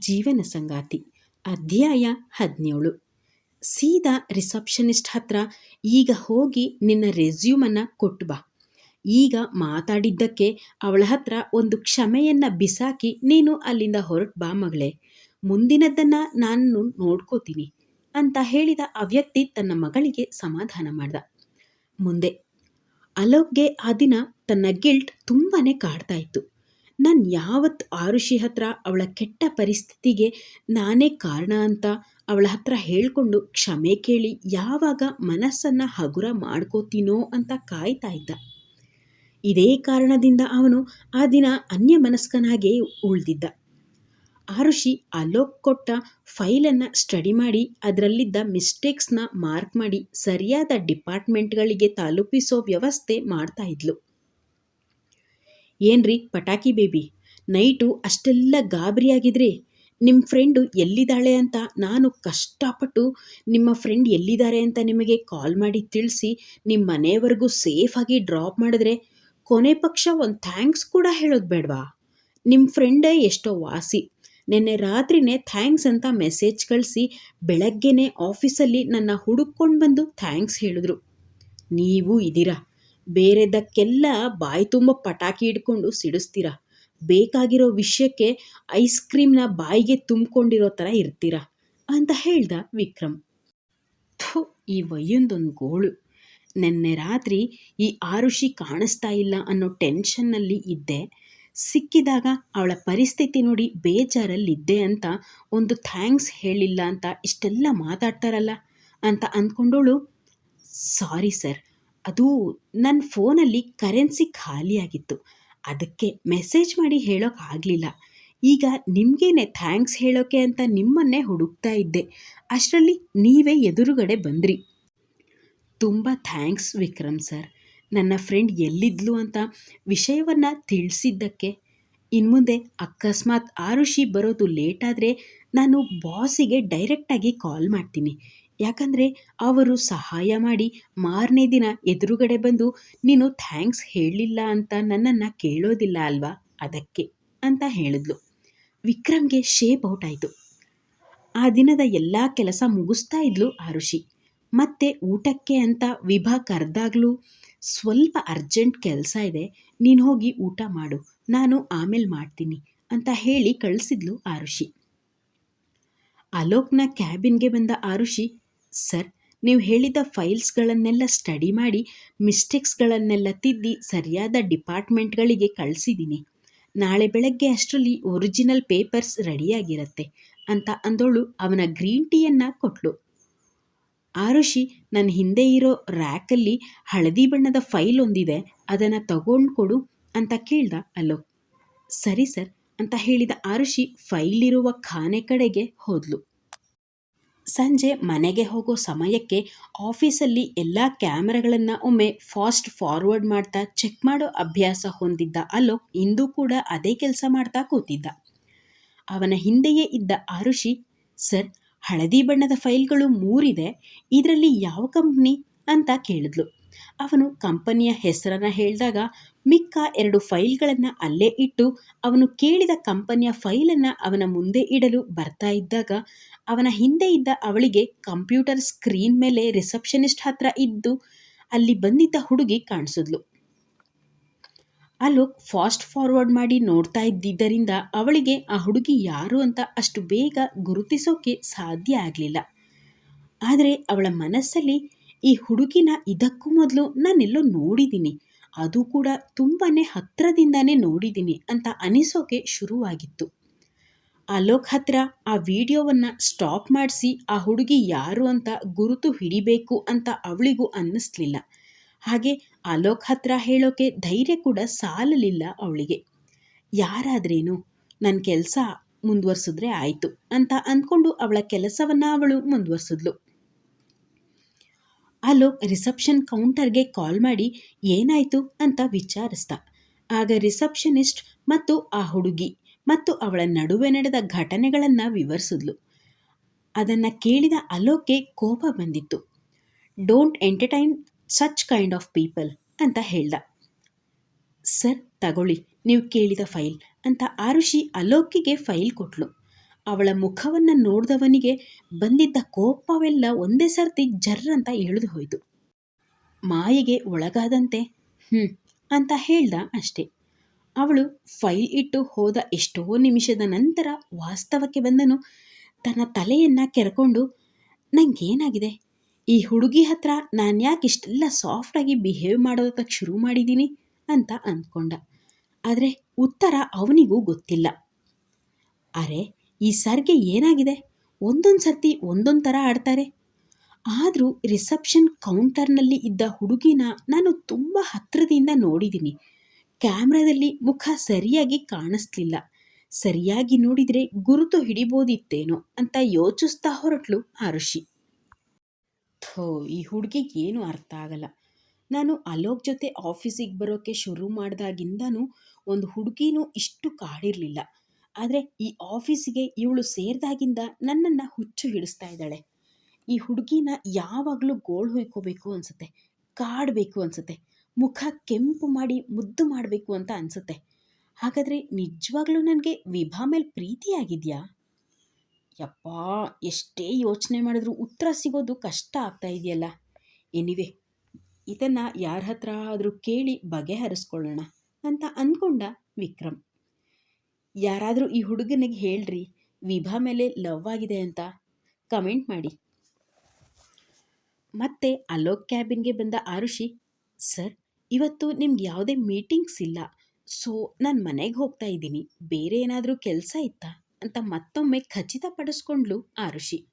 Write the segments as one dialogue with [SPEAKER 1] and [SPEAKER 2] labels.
[SPEAKER 1] ಜೀವನ ಸಂಗಾತಿ. ಅಧ್ಯಾಯ ಹದಿನೇಳು. ಸೀದಾ ರಿಸೆಪ್ಷನಿಸ್ಟ್ ಹತ್ರ ಈಗ ಹೋಗಿ ನಿನ್ನ ರೆಸ್ಯೂಮನ್ನು ಕೊಟ್ಟು ಬಾ. ಈಗ ಮಾತಾಡಿದ್ದಕ್ಕೆ ಅವಳ ಹತ್ರ ಒಂದು ಕ್ಷಮೆಯನ್ನು ಬಿಸಾಕಿ ನೀನು ಅಲ್ಲಿಂದ ಹೊರಟು ಬಾ ಮಗಳೇ. ಮುಂದಿನದ್ದನ್ನು ನಾನು ನೋಡ್ಕೋತೀನಿ ಅಂತ ಹೇಳಿದ ಆ ವ್ಯಕ್ತಿ ತನ್ನ ಮಗಳಿಗೆ ಸಮಾಧಾನ ಮಾಡ್ದ. ಮುಂದೆ ಅಲೋಕ್ಗೆ ಆ ದಿನ ತನ್ನ ಗಿಲ್ಟ್ ತುಂಬಾ ಕಾಡ್ತಾ ಇತ್ತು. ನಾನು ಯಾವತ್ತು ಆರುಷಿ ಹತ್ರ ಅವಳ ಕೆಟ್ಟ ಪರಿಸ್ಥಿತಿಗೆ ನಾನೇ ಕಾರಣ ಅಂತ ಅವಳ ಹತ್ರ ಹೇಳ್ಕೊಂಡು ಕ್ಷಮೆ ಕೇಳಿ ಯಾವಾಗ ಮನಸ್ಸನ್ನು ಹಗುರ ಮಾಡ್ಕೋತೀನೋ ಅಂತ ಕಾಯ್ತಾ ಇದ್ದ. ಇದೇ ಕಾರಣದಿಂದ ಅವನು ಆ ದಿನ ಅನ್ಯ ಮನಸ್ಕನಾಗೆ ಉಳಿದಿದ್ದ. ಆರುಷಿ ಅಲೋಕ್ ಕೊಟ್ಟ ಫೈಲನ್ನು ಸ್ಟಡಿ ಮಾಡಿ ಅದರಲ್ಲಿದ್ದ ಮಿಸ್ಟೇಕ್ಸ್ನ ಮಾರ್ಕ್ ಮಾಡಿ ಸರಿಯಾದ ಡಿಪಾರ್ಟ್ಮೆಂಟ್ಗಳಿಗೆ ತಲುಪಿಸೋ ವ್ಯವಸ್ಥೆ ಮಾಡ್ತಾ ಇದ್ಲು. ಏನ್ರಿ ಪಟಾಕಿ ಬೇಬಿ? ನೈಟು ಅಷ್ಟೆಲ್ಲ ಗಾಬರಿಯಾಗಿದ್ರಿ. ನಿಮ್ಮ ಫ್ರೆಂಡು ಎಲ್ಲಿದ್ದಾಳೆ ಅಂತ ನಾನು ಕಷ್ಟಪಟ್ಟು ನಿಮ್ಮ ಫ್ರೆಂಡ್ ಎಲ್ಲಿದ್ದಾರೆ ಅಂತ ನಿಮಗೆ ಕಾಲ್ ಮಾಡಿ ತಿಳಿಸಿ ನಿಮ್ಮ ಮನೆಯವರೆಗೂ ಸೇಫಾಗಿ ಡ್ರಾಪ್ ಮಾಡಿದ್ರೆ ಕೊನೆ ಪಕ್ಷ ಒಂದು ಥ್ಯಾಂಕ್ಸ್ ಕೂಡ ಹೇಳೋದು ಬೇಡವಾ? ನಿಮ್ಮ ಫ್ರೆಂಡೇ ಎಷ್ಟೋ ವಾಸಿ. ನಿನ್ನೆ ರಾತ್ರಿನೇ ಥ್ಯಾಂಕ್ಸ್ ಅಂತ ಮೆಸೇಜ್ ಕಳಿಸಿ ಬೆಳಗ್ಗೆನೇ ಆಫೀಸಲ್ಲಿ ನನ್ನ ಹುಡುಕೊಂಡು ಬಂದು ಥ್ಯಾಂಕ್ಸ್ ಹೇಳಿದ್ರು. ನೀವು ಇದ್ದೀರಾ? ಬೇರೆದಕ್ಕೆಲ್ಲ ಬಾಯಿ ತುಂಬ ಪಟಾಕಿ ಹಿಡ್ಕೊಂಡು ಸಿಡಿಸ್ತೀರ? ಬೇಕಾಗಿರೋ ವಿಷಯಕ್ಕೆ ಐಸ್ ಕ್ರೀಮ್ನ ಬಾಯಿಗೆ ತುಂಬಿಕೊಂಡಿರೋ ಥರ ಇರ್ತೀರ? ಅಂತ ಹೇಳ್ದ ವಿಕ್ರಮ್. ಥು, ಈ ವಯ್ಯೊಂದೊಂದು ಗೋಳು. ನಿನ್ನೆ ರಾತ್ರಿ ಈ ಆರುಷಿ ಕಾಣಿಸ್ತಾ ಇಲ್ಲ ಅನ್ನೋ ಟೆನ್ಷನ್ನಲ್ಲಿ ಇದ್ದೆ. ಸಿಕ್ಕಿದಾಗ ಅವಳ ಪರಿಸ್ಥಿತಿ ನೋಡಿ ಬೇಜಾರಲ್ಲಿದ್ದೆ ಅಂತ ಒಂದು ಥ್ಯಾಂಕ್ಸ್ ಹೇಳಿಲ್ಲ ಅಂತ ಇಷ್ಟೆಲ್ಲ ಮಾತಾಡ್ತಾರಲ್ಲ ಅಂತ ಅಂದ್ಕೊಂಡವಳು ಸಾರಿ ಸರ್ ಅದು ನನ್ನ ಫೋನಲ್ಲಿ ಕರೆನ್ಸಿ ಖಾಲಿಯಾಗಿತ್ತು. ಅದಕ್ಕೆ ಮೆಸೇಜ್ ಮಾಡಿ ಹೇಳೋಕೆ ಹೇಳೋಕ್ಕಾಗಲಿಲ್ಲ ಈಗ ನಿಮಗೇನೆ ಥ್ಯಾಂಕ್ಸ್ ಹೇಳೋಕೆ ಅಂತ ನಿಮ್ಮನ್ನೇ ಹುಡುಕ್ತಾ ಇದ್ದೆ. ಅಷ್ಟರಲ್ಲಿ ನೀವೇ ಎದುರುಗಡೆ ಬಂದ್ರಿ. ತುಂಬ ಥ್ಯಾಂಕ್ಸ್ ವಿಕ್ರಮ್ ಸರ್. ನನ್ನ ಫ್ರೆಂಡ್ ಎಲ್ಲಿದ್ಲು ಅಂತ ವಿಷಯವನ್ನು ತಿಳಿಸಿದ್ದಕ್ಕೆ. ಇನ್ಮುಂದೆ ಅಕಸ್ಮಾತ್ ಆರುಷಿ ಬರೋದು ಲೇಟಾದರೆ ನಾನು ಬಾಸಿಗೆ ಡೈರೆಕ್ಟಾಗಿ ಕಾಲ್ ಮಾಡ್ತೀನಿ. ಯಾಕಂದರೆ ಅವರು ಸಹಾಯ ಮಾಡಿ ಮಾರನೇ ದಿನ ಎದುರುಗಡೆ ಬಂದು, ನೀನು ಥ್ಯಾಂಕ್ಸ್ ಹೇಳಲಿಲ್ಲ ಅಂತ ನನ್ನನ್ನು ಕೇಳೋದಿಲ್ಲ ಅಲ್ವಾ? ಅದಕ್ಕೆ, ಅಂತ ಹೇಳಿದ್ಲು. ವಿಕ್ರಮ್ಗೆ ಶೇಪ್ ಔಟ್ ಆಯಿತು. ಆ ದಿನದ ಎಲ್ಲ ಕೆಲಸ ಮುಗಿಸ್ತಾ ಇದ್ಲು ಆರುಷಿ. ಮತ್ತೆ ಊಟಕ್ಕೆ ಅಂತ ವಿಭಾ ಕರೆದಾಗ್ಲೂ ಸ್ವಲ್ಪ ಅರ್ಜೆಂಟ್ ಕೆಲಸ ಇದೆ, ನೀನು ಹೋಗಿ ಊಟ ಮಾಡು, ನಾನು ಆಮೇಲೆ ಮಾಡ್ತೀನಿ, ಅಂತ ಹೇಳಿ ಕಳಿಸಿದ್ಲು ಆರುಷಿ. ಅಲೋಕ್ನ ಕ್ಯಾಬಿನ್ಗೆ ಬಂದ ಆರುಷಿ ಸರ್, ನೀವು ಹೇಳಿದ ಫೈಲ್ಸ್ಗಳನ್ನೆಲ್ಲ ಸ್ಟಡಿ ಮಾಡಿ, ಮಿಸ್ಟೇಕ್ಸ್ಗಳನ್ನೆಲ್ಲ ತಿದ್ದಿ ಸರಿಯಾದ ಡಿಪಾರ್ಟ್ಮೆಂಟ್ಗಳಿಗೆ ಕಳಿಸಿದ್ದೀನಿ ನಾಳೆ ಬೆಳಗ್ಗೆ ಅಷ್ಟರಲ್ಲಿ ಒರಿಜಿನಲ್ ಪೇಪರ್ಸ್ ರೆಡಿಯಾಗಿರತ್ತೆ ಅಂತ ಅಂದೋಳು ಅವನ ಗ್ರೀನ್ ಟೀಯನ್ನು ಕೊಟ್ಲು. ಆರುಷಿ ನನ್ನ ಹಿಂದೆ ಇರೋ ರ್ಯಾಕಲ್ಲಿ ಹಳದಿ ಬಣ್ಣದ ಫೈಲ್ ಒಂದಿದೆ, ಅದನ್ನು ತಗೊಂಡು ಕೊಡು ಅಂತ ಕೇಳ್ದ ಅಲ್ಲೋ. ಸರಿ ಸರ್ ಅಂತ ಹೇಳಿದ ಆರುಷಿ ಫೈಲಿರುವ ಖಾನೆ ಕಡೆಗೆ ಹೋದ್ಲು. ಸಂಜೆ ಮನೆಗೆ ಹೋಗೋ ಸಮಯಕ್ಕೆ ಆಫೀಸಲ್ಲಿ ಎಲ್ಲ ಕ್ಯಾಮ್ರಾಗಳನ್ನು ಒಮ್ಮೆ ಫಾಸ್ಟ್ ಫಾರ್ವರ್ಡ್ ಮಾಡ್ತಾ ಚೆಕ್ ಮಾಡೋ ಅಭ್ಯಾಸ ಹೊಂದಿದ್ದ ಅಲೋಕ್ ಇಂದು ಕೂಡ ಅದೇ ಕೆಲಸ ಮಾಡ್ತಾ ಕೂತಿದ್ದ. ಅವನ ಹಿಂದೆಯೇ ಇದ್ದ ಆರುಷಿ, ಸರ್, ಹಳದಿ ಬಣ್ಣದ ಫೈಲ್ಗಳು ಮೂರಿದೆ, ಇದರಲ್ಲಿ ಯಾವ ಕಂಪ್ನಿ? ಅಂತ ಕೇಳಿದ್ಲು. ಅವನು ಕಂಪನಿಯ ಹೆಸರನ್ನು ಹೇಳಿದಾಗ ಮಿಕ್ಕ ಎರಡು ಫೈಲ್ಗಳನ್ನು ಅಲ್ಲೇ ಇಟ್ಟು ಅವನು ಕೇಳಿದ ಕಂಪನಿಯ ಫೈಲನ್ನು ಅವನ ಮುಂದೆ ಇಡಲು ಬರ್ತಾ ಇದ್ದಾಗ ಅವನ ಹಿಂದೆ ಇದ್ದ ಅವಳಿಗೆ ಕಂಪ್ಯೂಟರ್ ಸ್ಕ್ರೀನ್ ಮೇಲೆ ರಿಸೆಪ್ಷನಿಸ್ಟ್ ಹತ್ರ ಇದ್ದು ಅಲ್ಲಿ ಬಂದಿದ್ದ ಹುಡುಗಿ ಕಾಣಿಸಿದ್ಲು. ಅಲೋಕ್ ಫಾಸ್ಟ್ ಫಾರ್ವರ್ಡ್ ಮಾಡಿ ನೋಡ್ತಾ ಇದ್ದಿದ್ದರಿಂದ ಅವಳಿಗೆ ಆ ಹುಡುಗಿ ಯಾರು ಅಂತ ಅಷ್ಟು ಬೇಗ ಗುರುತಿಸೋಕೆ ಸಾಧ್ಯ ಆಗಲಿಲ್ಲ. ಆದರೆ ಅವಳ ಮನಸ್ಸಲ್ಲಿ ಈ ಹುಡುಗಿನ ಇದಕ್ಕೂ ಮೊದಲು ನಾನೆಲ್ಲೋ ನೋಡಿದ್ದೀನಿ ಅದು ಕೂಡ ತುಂಬಾ ಹತ್ತಿರದಿಂದನೇ ನೋಡಿದ್ದೀನಿ ಅಂತ ಅನಿಸೋಕೆ ಶುರುವಾಗಿತ್ತು. ಅಲೋಕ್ ಹತ್ರ ಆ ವಿಡಿಯೋವನ್ನು ಸ್ಟಾಪ್ ಮಾಡಿಸಿ ಆ ಹುಡುಗಿ ಯಾರು ಅಂತ ಗುರುತು ಹಿಡಿಬೇಕು ಅಂತ ಅವಳಿಗೂ ಅನ್ನಿಸ್ಲಿಲ್ಲ. ಹಾಗೆ ಅಲೋಕ್ ಹತ್ರ ಹೇಳೋಕೆ ಧೈರ್ಯ ಕೂಡ ಸಾಲಲಿಲ್ಲ ಅವಳಿಗೆ. ಯಾರಾದ್ರೇನು? ನನ್ನ ಕೆಲಸ ಮುಂದುವರ್ಸಿದ್ರೆ ಆಯಿತು ಅಂತ ಅಂದ್ಕೊಂಡು ಅವಳ ಕೆಲಸವನ್ನು ಅವಳು ಮುಂದುವರ್ಸಿದ್ಲು. ಅಲೋಕ್ ರಿಸೆಪ್ಷನ್ ಕೌಂಟರ್ಗೆ ಕಾಲ್ ಮಾಡಿ ಏನಾಯಿತು ಅಂತ ವಿಚಾರಿಸ್ದ. ಆಗ ರಿಸೆಪ್ಷನಿಸ್ಟ್ ಮತ್ತು ಆ ಹುಡುಗಿ ಮತ್ತು ಅವಳ ನಡುವೆ ನಡೆದ ಘಟನೆಗಳನ್ನು ವಿವರಿಸಿದ್ಲು. ಅದನ್ನು ಕೇಳಿದ ಅಲೋಕ್ಗೆ ಕೋಪ ಬಂದಿತ್ತು. Don't entertain such kind of people ಅಂತ ಹೇಳ್ದ. ಸರ್, ತಗೊಳ್ಳಿ, ನೀವು ಕೇಳಿದ ಫೈಲ್ ಅಂತ ಆರುಷಿ ಅಲೋಕಿಗೆ ಫೈಲ್ ಕೊಟ್ಲು. ಅವಳ ಮುಖವನ್ನು ನೋಡಿದವನಿಗೆ ಬಂದಿದ್ದ ಕೋಪವೆಲ್ಲ ಒಂದೇ ಸರ್ತಿ ಜರ್ರಂತ ಇಳಿದು ಹೋಯಿತು. ಮಾಯಿಗೆ ಒಳಗಾದಂತೆ ಹ್ಞೂ ಅಂತ ಹೇಳ್ದ ಅಷ್ಟೆ. ಅವಳು ಫೈಲ್ ಇಟ್ಟು ಹೋದ ಎಷ್ಟೋ ನಿಮಿಷದ ನಂತರ ವಾಸ್ತವಕ್ಕೆ ಬಂದನು. ತನ್ನ ತಲೆಯನ್ನು ಕೆರ್ಕೊಂಡು, ನಂಗೇನಾಗಿದೆ? ಈ ಹುಡುಗಿ ಹತ್ರ ನಾನು ಯಾಕೆ ಇಷ್ಟೆಲ್ಲ ಸಾಫ್ಟಾಗಿ ಬಿಹೇವ್ ಮಾಡೋದಕ್ಕೆ ಶುರು ಮಾಡಿದ್ದೀನಿ ಅಂತ ಅಂದ್ಕೊಂಡ. ಆದರೆ ಉತ್ತರ ಅವನಿಗೂ ಗೊತ್ತಿಲ್ಲ. ಅರೆ ಈ ಸರ್ಗೆ ಏನಾಗಿದೆ? ಒಂದೊಂದು ಸರ್ತಿ ಒಂದೊಂದು ಥರ ಆಡ್ತಾರೆ. ಆದರೂ ರಿಸೆಪ್ಷನ್ ಕೌಂಟರ್ನಲ್ಲಿ ಇದ್ದ ಹುಡುಗಿನ ನಾನು ತುಂಬ ಹತ್ತಿರದಿಂದ ನೋಡಿದ್ದೀನಿ ಕ್ಯಾಮ್ರಾದಲ್ಲಿ ಮುಖ ಸರಿಯಾಗಿ ಕಾಣಿಸ್ಲಿಲ್ಲ. ಸರಿಯಾಗಿ ನೋಡಿದರೆ ಗುರುತು ಹಿಡಿಬೋದಿತ್ತೇನೋ ಅಂತ ಯೋಚಿಸ್ತಾ ಹೊರಟ್ಲು ಋಷಿ. ಥೋ, ಈ ಹುಡುಗಿಗೆ ಏನು ಅರ್ಥ ಆಗಲ್ಲ. ನಾನು ಅಲೋಕ್ ಜೊತೆ ಆಫೀಸಿಗೆ ಬರೋಕ್ಕೆ ಶುರು ಮಾಡಿದಾಗಿಂದನೂ ಒಂದು ಹುಡುಗಿನೂ ಇಷ್ಟು ಕಾಡಿರಲಿಲ್ಲ. ಆದರೆ ಈ ಆಫೀಸಿಗೆ ಇವಳು ಸೇರಿದಾಗಿಂದ ನನ್ನನ್ನು ಹುಚ್ಚು ಹಿಡಿಸ್ತಾ ಇದ್ದಾಳೆ. ಈ ಹುಡುಗಿನ ಯಾವಾಗಲೂ ಗೋಳು ಹೊಯ್ಕೋಬೇಕು ಅನಿಸುತ್ತೆ, ಕಾಡಬೇಕು ಅನಿಸುತ್ತೆ, ಮುಖ ಕೆಂಪು ಮಾಡಿ ಮುದ್ದು ಮಾಡಬೇಕು ಅಂತ ಅನಿಸುತ್ತೆ. ಹಾಗಾದರೆ ನಿಜವಾಗ್ಲೂ ನನಗೆ ವಿಭಾ ಮೇಲೆ ಪ್ರೀತಿಯಾಗಿದೆಯಾ ಯಪ್ಪ, ಎಷ್ಟೇ ಯೋಚನೆ ಮಾಡಿದ್ರೂ ಉತ್ತರ ಸಿಗೋದು ಕಷ್ಟ ಆಗ್ತಾ ಇದೆಯಲ್ಲ. ಎನಿವೆ ಇದನ್ನು ಯಾರ ಹತ್ರ ಆದರೂ ಕೇಳಿ ಬಗೆಹರಿಸ್ಕೊಳ್ಳೋಣ ಅಂತ ಅಂದ್ಕೊಂಡ ವಿಕ್ರಮ್. ಯಾರಾದರೂ ಈ ಹುಡುಗನಿಗೆ ಹೇಳ್ರಿ, ವಿಭಾ ಮೇಲೆ ಲವ್ ಆಗಿದೆ ಅಂತ. ಕಮೆಂಟ್ ಮಾಡಿ. ಮತ್ತೆ ಅಲೋಕ್ ಕ್ಯಾಬಿನ್ಗೆ ಬಂದ ಆರುಷಿ, ಸರ್, ಇವತ್ತು ನಿಮ್ಗೆ ಯಾವುದೇ ಮೀಟಿಂಗ್ಸ್ ಇಲ್ಲ. ಸೊ ನಾನು ಮನೆಗೆ ಹೋಗ್ತಾ ಇದ್ದೀನಿ. ಬೇರೆ ಏನಾದರೂ ಕೆಲಸ ಇತ್ತಾ? ಅಂತ ಮತ್ತೊಮ್ಮೆ ಖಚಿತಪಡಿಸ್ಕೊಂಡ್ಲು ಆರುಷಿ.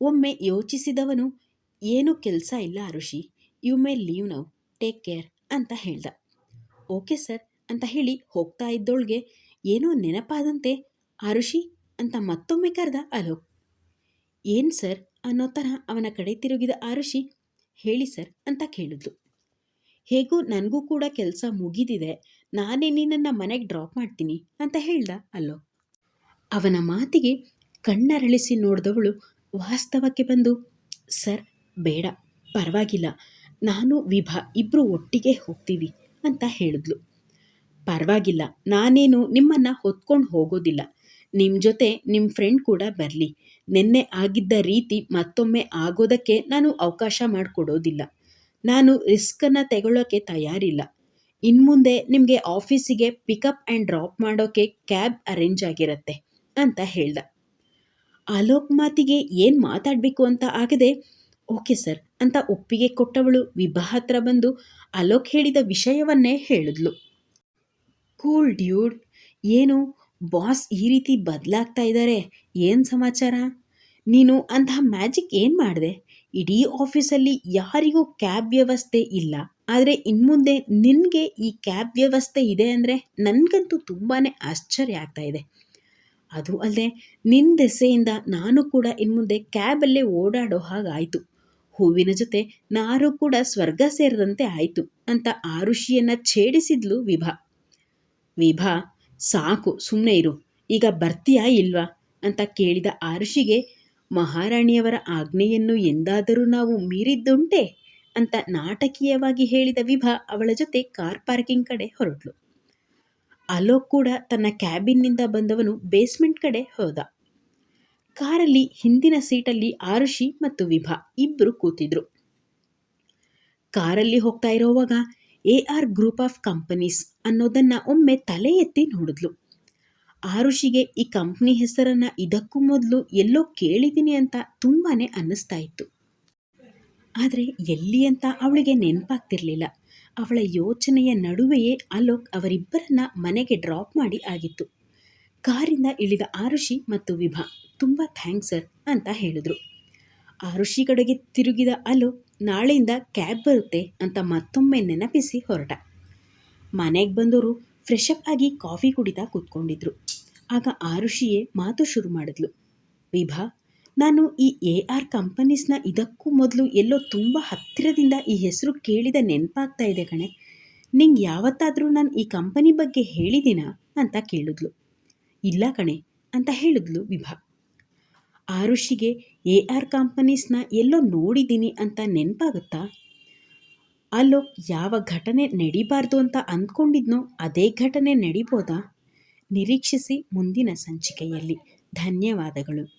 [SPEAKER 1] ಒಮ್ಮೆ ಯೋಚಿಸಿದವನು, ಏನೂ ಕೆಲಸ ಇಲ್ಲ Arushi. You may leave now take care ಅಂತ ಹೇಳ್ದ. ಓಕೆ ಸರ್ ಅಂತ ಹೇಳಿ ಹೋಗ್ತಾ ಇದ್ದೋಳ್ಗೆ ಏನೋ ನೆನಪಾದಂತೆ ಆರುಷಿ ಅಂತ ಮತ್ತೊಮ್ಮೆ ಕರೆದ ಅಲೋಕ್ ಏನು ಸರ್? ಅನ್ನೋ ಥರ ಅವನ ಕಡೆ ತಿರುಗಿದ ಆರುಷಿ ಹೇಳಿ ಸರ್ ಅಂತ ಕೇಳಿದ್ಲು. ಹೇಗೂ ನನಗೂ ಕೂಡ ಕೆಲಸ ಮುಗಿದಿದೆ, ನಾನೇ ನಿನ್ನನ್ನು ಮನೆಗೆ ಡ್ರಾಪ್ ಮಾಡ್ತೀನಿ ಅಂತ ಹೇಳ್ದ ಅಲೋಕ್ ಅವನ ಮಾತಿಗೆ ಕಣ್ಣರಳಿಸಿ ನೋಡಿದವಳು ವಾಸ್ತವಕ್ಕೆ ಬಂದು, ಸರ್, ಬೇಡ, ಪರವಾಗಿಲ್ಲ, ನಾನು ವಿಭಾ ಇಬ್ಬರು ಒಟ್ಟಿಗೆ ಹೋಗ್ತೀವಿ ಅಂತ ಹೇಳಿದ್ಲು. ಪರವಾಗಿಲ್ಲ. ನಾನೇನು ನಿಮ್ಮನ್ನು ಹೊತ್ಕೊಂಡು ಹೋಗೋದಿಲ್ಲ. ನಿಮ್ಮ ಜೊತೆ ನಿಮ್ಮ ಫ್ರೆಂಡ್ ಕೂಡ ಬರಲಿ. ನಿನ್ನೆ ಆಗಿದ್ದ ರೀತಿ ಮತ್ತೊಮ್ಮೆ ಆಗೋದಕ್ಕೆ ನಾನು ಅವಕಾಶ ಮಾಡಿಕೊಡೋದಿಲ್ಲ. ನಾನು ರಿಸ್ಕನ್ನು ತಗೊಳ್ಳೋಕ್ಕೆ ತಯಾರಿಲ್ಲ. ಇನ್ಮುಂದೆ ನಿಮಗೆ ಆಫೀಸಿಗೆ ಪಿಕಪ್ ಆ್ಯಂಡ್ ಡ್ರಾಪ್ ಮಾಡೋಕ್ಕೆ ಕ್ಯಾಬ್ ಅರೇಂಜ್ ಆಗಿರತ್ತೆ ಅಂತ ಹೇಳ್ದ. ಅಲೋಕ್ ಮಾತಿಗೆ ಏನು ಮಾತಾಡಬೇಕು ಅಂತ ಆಗದೆ, ಓಕೆ ಸರ್ ಅಂತ ಒಪ್ಪಿಗೆ ಕೊಟ್ಟವಳು ವಿಭಾ ಹತ್ರ ಬಂದು ಅಲೋಕ್ ಹೇಳಿದ ವಿಷಯವನ್ನೇ ಹೇಳಿದ್ಲು. ಕೂಲ್ ಡ್ಯೂಡ್ ಏನು ಬಾಸ್ ಈ ರೀತಿ ಬದಲಾಗ್ತಾ ಇದ್ದಾರೆ ಏನು ಸಮಾಚಾರ? ನೀನು ಅಂತಹ ಮ್ಯಾಜಿಕ್ ಏನು ಮಾಡಿದೆ? ಇಡೀ ಆಫೀಸಲ್ಲಿ ಯಾರಿಗೂ ಕ್ಯಾಬ್ ವ್ಯವಸ್ಥೆ ಇಲ್ಲ. ಆದರೆ ಇನ್ಮುಂದೆ ನಿನಗೆ ಈ ಕ್ಯಾಬ್ ವ್ಯವಸ್ಥೆ ಇದೆ ಅಂದರೆ ನನಗಂತೂ ತುಂಬಾ ಆಶ್ಚರ್ಯ ಆಗ್ತಾ ಇದೆ. ಅದು ಅಲ್ಲದೆ ನಿನ್ನ ದೆಸೆಯಿಂದ ನಾನು ಕೂಡ ಇನ್ಮುಂದೆ ಕ್ಯಾಬಲ್ಲೇ ಓಡಾಡೋ ಹಾಗಾಯಿತು. ಹೂವಿನ ಜೊತೆ ನಾರು ಕೂಡ ಸ್ವರ್ಗ ಸೇರಿದಂತೆ ಆಯಿತು ಅಂತ ಆರುಷಿಯನ್ನು ಛೇಡಿಸಿದ್ಲು ವಿಭಾ. ವಿಭಾ, ಸಾಕು ಸುಮ್ಮನೆ ಇರು. ಈಗ ಬರ್ತೀಯಾ ಇಲ್ವಾ? ಅಂತ ಕೇಳಿದ ಆರುಷಿಗೆ, ಮಹಾರಾಣಿಯವರ ಆಜ್ಞೆಯನ್ನು ಎಂದಾದರೂ ನಾವು ಮೀರಿದ್ದುಂಟೆ? ಅಂತ ನಾಟಕೀಯವಾಗಿ ಹೇಳಿದ ವಿಭಾ ಅವಳ ಜೊತೆ ಕಾರ್ ಪಾರ್ಕಿಂಗ್ ಕಡೆ ಹೊರಟ್ಲು. ಅಲೋಕ್ ಕೂಡ ತನ್ನ ಕ್ಯಾಬಿನ್ನಿಂದ ಬಂದವನು ಬೇಸ್ಮೆಂಟ್ ಕಡೆ ಹೋದ. ಕಾರಲ್ಲಿ ಹಿಂದಿನ ಸೀಟಲ್ಲಿ ಆರುಷಿ ಮತ್ತು ವಿಭಾ ಇಬ್ಬರು ಕೂತಿದ್ರು. ಕಾರಲ್ಲಿ ಹೋಗ್ತಾ ಇರೋವಾಗ A R group of companies ಅನ್ನೋದನ್ನ ಒಮ್ಮೆ ತಲೆ ಎತ್ತಿ ನೋಡಿದ್ಲು. ಆರುಷಿಗೆ ಈ ಕಂಪ್ನಿ ಹೆಸರನ್ನ ಇದಕ್ಕೂ ಮೊದಲು ಎಲ್ಲೋ ಕೇಳಿದ್ದೀನಿ ಅಂತ ತುಂಬಾನೇ ಅನ್ನಿಸ್ತಾ ಇತ್ತು. ಆದರೆ ಎಲ್ಲಿ ಅಂತ ಅವಳಿಗೆ ನೆನಪಾಗ್ತಿರ್ಲಿಲ್ಲ. ಅವಳ ಯೋಚನೆಯ ನಡುವೆಯೇ ಅಲೋಕ್ ಅವರಿಬ್ಬರನ್ನ ಮನೆಗೆ ಡ್ರಾಪ್ ಮಾಡಿ ಆಗಿತ್ತು. ಕಾರಿಂದ ಇಳಿದ ಆರುಷಿ ಮತ್ತು ವಿಭಾ, ತುಂಬ ಥ್ಯಾಂಕ್ಸ್ ಸರ್ ಅಂತ ಹೇಳಿದ್ರು. ಆರುಷಿ ಕಡೆಗೆ ತಿರುಗಿದ ಅಲೋಕ್ ನಾಳೆಯಿಂದ ಕ್ಯಾಬ್ ಬರುತ್ತೆ ಅಂತ ಮತ್ತೊಮ್ಮೆ ನೆನಪಿಸಿ ಹೊರಟ. ಮನೆಗೆ ಬಂದವರು ಫ್ರೆಶ್ ಅಪ್ ಆಗಿ ಕಾಫಿ ಕುಡಿತಾ ಕೂತ್ಕೊಂಡಿದ್ರು. ಆಗ ಆರುಷಿಯೇ ಮಾತು ಶುರು ಮಾಡಿದ್ಲು. ವಿಭಾ, ನಾನು ಈ ಎ ಆರ್ ಕಂಪನೀಸ್ನ ಇದಕ್ಕೂ ಮೊದಲು ಎಲ್ಲೋ ತುಂಬ ಹತ್ತಿರದಿಂದ ಈ ಹೆಸರು ಕೇಳಿದ ನೆನಪಾಗ್ತಾ ಇದೆ ಕಣೆ. ನಿಂಗೆ ಯಾವತ್ತಾದರೂ ನಾನು ಈ ಕಂಪನಿ ಬಗ್ಗೆ ಹೇಳಿದ್ದೀನಾ? ಅಂತ ಕೇಳಿದ್ಲು. ಇಲ್ಲ ಕಣೆ, ಅಂತ ಹೇಳಿದ್ಲು ವಿಭಾ. ಆರುಷಿಗೆ ಎ ಆರ್ ಕಂಪನೀಸ್ನ ಎಲ್ಲೋ ನೋಡಿದ್ದೀನಿ ಅಂತ ನೆನಪಾಗುತ್ತಾ? ಅಲ್ಲೋ, ಯಾವ ಘಟನೆ ನಡಿಬಾರ್ದು ಅಂತ ಅಂದ್ಕೊಂಡಿದ್ನೋ ಅದೇ ಘಟನೆ ನಡಿಬೋದಾ? ನಿರೀಕ್ಷಿಸಿ ಮುಂದಿನ ಸಂಚಿಕೆಯಲ್ಲಿ. ಧನ್ಯವಾದಗಳು.